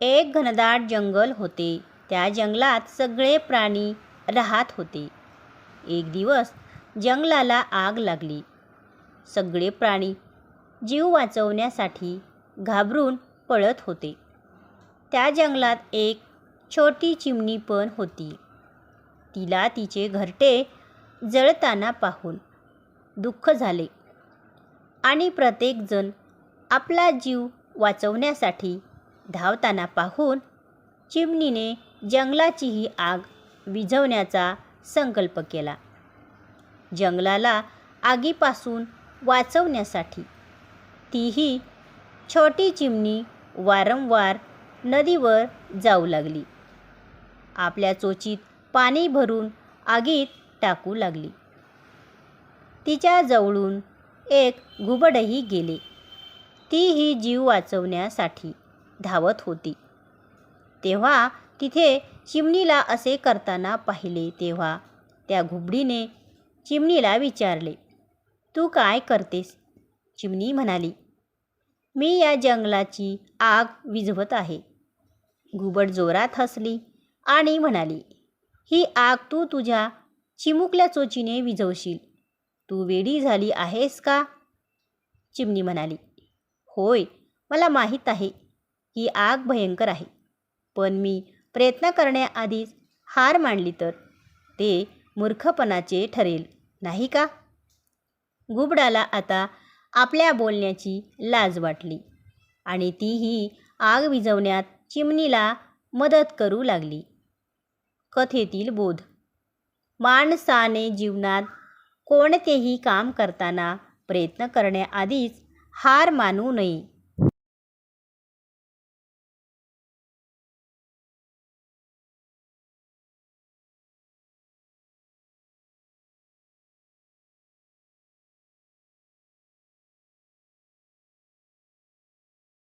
एक घनदाट जंगल होते. त्या जंगलात सगळे प्राणी राहत होते. एक दिवस जंगलाला आग लागली. सगळे प्राणी जीव वाचवण्यासाठी घाबरून पळत होते. त्या जंगलात एक छोटी चिमणी पण होती. तिला तिचे घरटे जळताना पाहून दुःख झाले आणि प्रत्येकजण आपला जीव वाचवण्यासाठी धावताना पाहून चिमणीने जंगलाचीही आग विझवण्याचा संकल्प केला. जंगलाला आगीपासून वाचवण्यासाठी तीही छोटी चिमणी वारंवार नदीवर जाऊ लागली. आपल्या चोचीत पाणी भरून आगीत टाकू लागली. तिच्या जवळून एक घुबडही गेले. तीही जीव वाचवण्यासाठी धावत होती. तेव्हा तिथे चिमणीला असे करताना पाहिले तेव्हा त्या घुबडीने चिमणीला विचारले तू काय करतेस? चिमणी म्हणाली मी या जंगलाची आग विझवत आहे. घुबड जोरात हसली आणि म्हणाली ही आग तू तुझ्या चिमुकल्या चोचीने विझवशील. तू वेडी झाली आहेस का? चिमणी म्हणाली होय मला माहीत आहे. ही आग भयंकर आहे. पण मी प्रयत्न करण्याआधीच हार मांडली तर ते मूर्खपणाचे ठरेल नाही का? घुबडाला आता आपल्या बोलण्याची लाज वाटली आणि तीही आग विझवण्यात चिमणीला मदत करू लागली. कथेतील बोध. माणसाने जीवनात कोणतेही काम करताना प्रयत्न करण्याआधीच हार मानू नये.